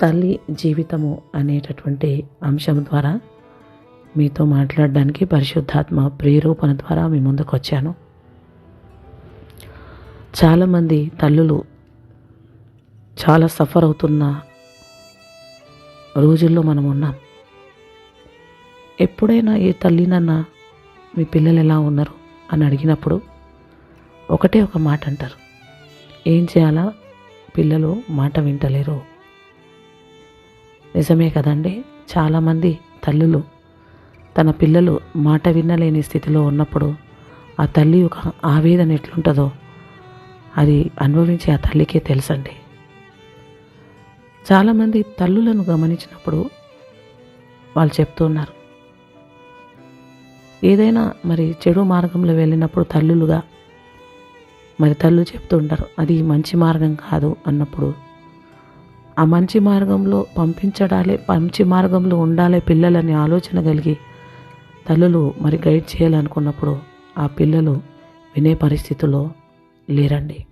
తల్లి జీవితము అనేటటువంటి అంశం ద్వారా మీతో మాట్లాడడానికి పరిశుద్ధాత్మ ప్రేరేపణ ద్వారా మీ ముందుకు వచ్చాను చాలామంది తల్లులు చాలా సఫర్ అవుతున్న రోజుల్లో మనం ఉన్నాం. ఎప్పుడైనా ఏ తల్లినన్నా మీ పిల్లలు ఎలా ఉన్నారు అని అడిగినప్పుడు ఒకటే ఒక మాట అంటారు ఏం చేయాలా? పిల్లలు మాట వింటలేరు. నిజమే కదండి? చాలామంది తల్లులు తన పిల్లలు మాట వినలేని స్థితిలో ఉన్నప్పుడు ఆ తల్లి యొక్క ఆవేదన ఎట్లుంటుందో అది అనుభవించి ఆ తల్లికే తెలుసండి. చాలామంది తల్లులను గమనించినప్పుడు వాళ్ళు చెప్తున్నారు ఏదైనా మరి చెడు మార్గంలో వెళ్ళినప్పుడు తల్లులుగా మరి తల్లు చెప్తుంటారు అది మంచి మార్గం కాదు అన్నప్పుడు ఆ మంచి మార్గంలో పంపించడాలే మంచి మార్గంలో ఉండాలే పిల్లలని ఆలోచన కలిగి తల్లులు మరి గైడ్ చేయాలనుకున్నప్పుడు ఆ పిల్లలు వినే పరిస్థితిలో లేరండి.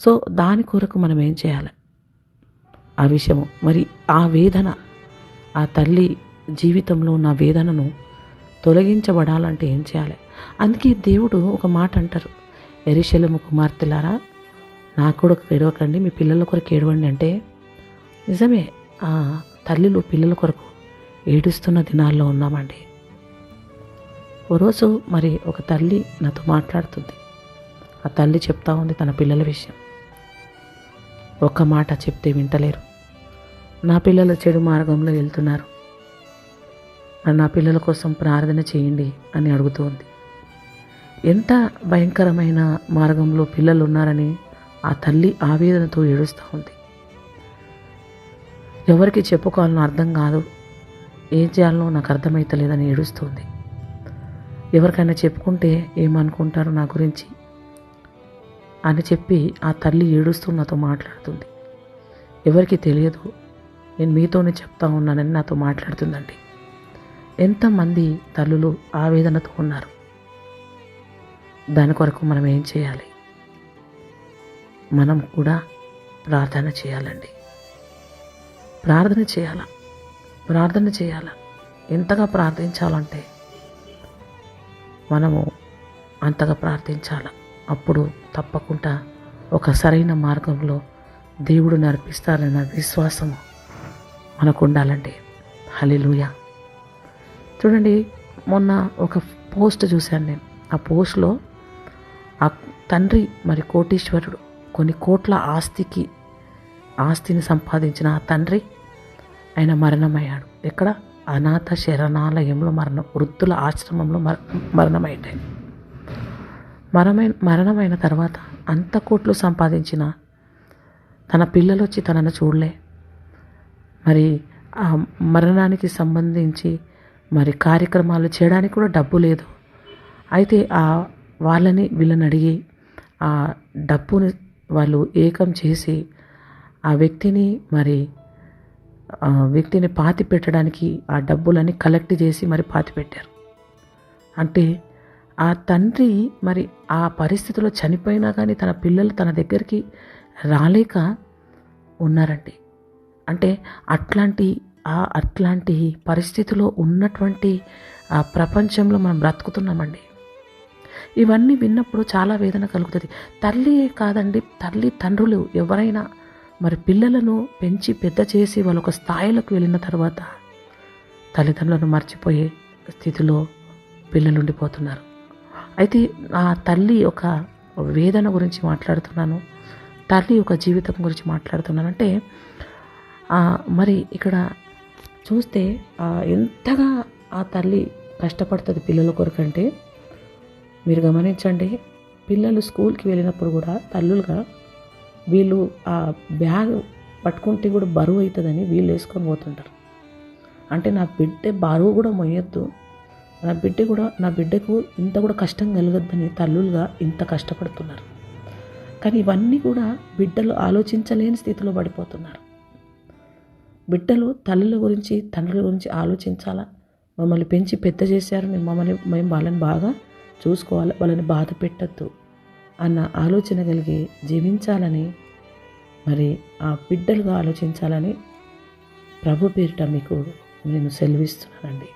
సో దాని కొరకు మనం ఏం చేయాలి? ఆ విషయము మరి ఆ వేదన ఆ తల్లి జీవితంలో ఉన్న వేదనను తొలగించబడాలంటే ఏం చేయాలి? అందుకే దేవుడు ఒక మాట అంటారు ఎరిశలము కుమార్తెలారా నాకు కూడా ఒక ఏడవకండి మీ పిల్లల కొరకు ఏడవండి అంటే నిజమే ఆ తల్లులు పిల్లల కొరకు ఏడుస్తున్న దినాల్లో ఉన్నామండి. ఓ రోజు మరి ఒక తల్లి నాతో మాట్లాడుతుంది. ఆ తల్లి చెప్తా ఉంది తన పిల్లల విషయం. ఒక్క మాట చెప్తే వింటలేరు. నా పిల్లలు చెడు మార్గంలో వెళ్తున్నారు. మరి నా పిల్లల కోసం ప్రార్థన చేయండి అని అడుగుతూ ఉంది. ఎంత భయంకరమైన మార్గంలో పిల్లలు ఉన్నారని ఆ తల్లి ఆవేదనతో ఏడుస్తూ ఉంది. ఎవరికి చెప్పుకోవాలనో అర్థం కాదు. ఏం చేయాలనో నాకు అర్థమవుతలేదని ఏడుస్తుంది. ఎవరికైనా చెప్పుకుంటే ఏమనుకుంటారు నా గురించి అని చెప్పి ఆ తల్లి ఏడుస్తూ నాతో మాట్లాడుతుంది. ఎవరికి తెలియదు. నేను మీతోనే చెప్తా ఉన్నానని నాతో మాట్లాడుతుందండి. ఎంతమంది తల్లులు ఆవేదనతో ఉన్నారు? దాని కొరకు మనం ఏం చేయాలి? మనం కూడా ప్రార్థన చేయాలండి. ప్రార్థన చేయాల. ప్రార్థన చేయాల. ఎంతగా ప్రార్థించాలంటే మనము అంతగా ప్రార్థించాల. అప్పుడు తప్పకుండా ఒక సరైన మార్గంలో దేవుడు నడిపిస్తారన్న విశ్వాసము మనకు ఉండాలండి. హలిలుయ చూడండి మొన్న ఒక పోస్ట్ చూశాను నేను. ఆ పోస్ట్లో ఆ తండ్రి మరి కోటీశ్వరుడు కొన్ని కోట్ల ఆస్తికి ఆస్తిని సంపాదించిన ఆ తండ్రి ఆయన మరణమయ్యాడు. ఎక్కడ? అనాథ శరణాలయంలో మరణం వృద్ధుల ఆశ్రమంలో మర మరణమైంది. మరణమైన మరణమైన తర్వాత అంత కోట్లు సంపాదించిన తన పిల్లలు వచ్చి తనను చూడలే. మరి ఆ మరణానికి సంబంధించి మరి కార్యక్రమాలు చేయడానికి కూడా డబ్బు లేదు. అయితే ఆ వాళ్ళని వీళ్ళని అడిగి ఆ డబ్బుని వాళ్ళు ఏకం చేసి ఆ వ్యక్తిని మరి ఆ వ్యక్తిని పాతి పెట్టడానికి ఆ డబ్బులని కలెక్ట్ చేసి మరి పాతి పెట్టారు అంటే ఆ తండ్రి మరి ఆ పరిస్థితిలో చనిపోయినా కానీ తన పిల్లలు తన దగ్గరికి రాలేక ఉన్నారండి అంటే అట్లాంటి ఆ అట్లాంటి పరిస్థితిలో ఉన్నటువంటి ఆ ప్రపంచంలో మనం బ్రతుకుతున్నామండి. ఇవన్నీ విన్నప్పుడు చాలా వేదన కలుగుతుంది. తల్లి కాదండి తల్లి తండ్రులు ఎవరైనా మరి పిల్లలను పెంచి పెద్ద చేసి వాళ్ళ ఒక స్థాయిలకు వెళ్ళిన తర్వాత తల్లిదండ్రులను మర్చిపోయే స్థితిలో పిల్లలు ఉండిపోతున్నారు. అయితే ఆ తల్లి ఒక వేదన గురించి మాట్లాడుతున్నాను తల్లి యొక్క జీవితం గురించి మాట్లాడుతున్నాను అంటే మరి ఇక్కడ చూస్తే ఎంతగా ఆ తల్లి కష్టపడుతుంది పిల్లల కొరకంటే మీరు గమనించండి పిల్లలు స్కూల్కి వెళ్ళినప్పుడు కూడా తల్లులుగా వీళ్ళు ఆ బ్యాగ్ పట్టుకుంటే కూడా బరువు అవుతుందని వీళ్ళు వేసుకొని పోతుంటారు. అంటే నా బిడ్డ బరువు కూడా మొయ్యొద్దు. నా బిడ్డ కూడా నా బిడ్డకు ఇంత కూడా కష్టం కలగద్దని తల్లులుగా ఇంత కష్టపడుతున్నారు. కానీ ఇవన్నీ కూడా బిడ్డలు ఆలోచించలేని స్థితిలో పడిపోతున్నారు. బిడ్డలు తల్లుల గురించి తండ్రుల గురించి ఆలోచించాలా? మమ్మల్ని పెంచి పెద్ద చేశారు మమ్మల్ని మేము వాళ్ళని బాగా చూసుకోవాలి వాళ్ళని బాధ పెట్టద్దు అన్న ఆలోచన కలిగి జీవించాలని మరి ఆ బిడ్డలుగా ఆలోచించాలని ప్రభు పేరిట మీకు నేను సెలవిస్తున్నానండి.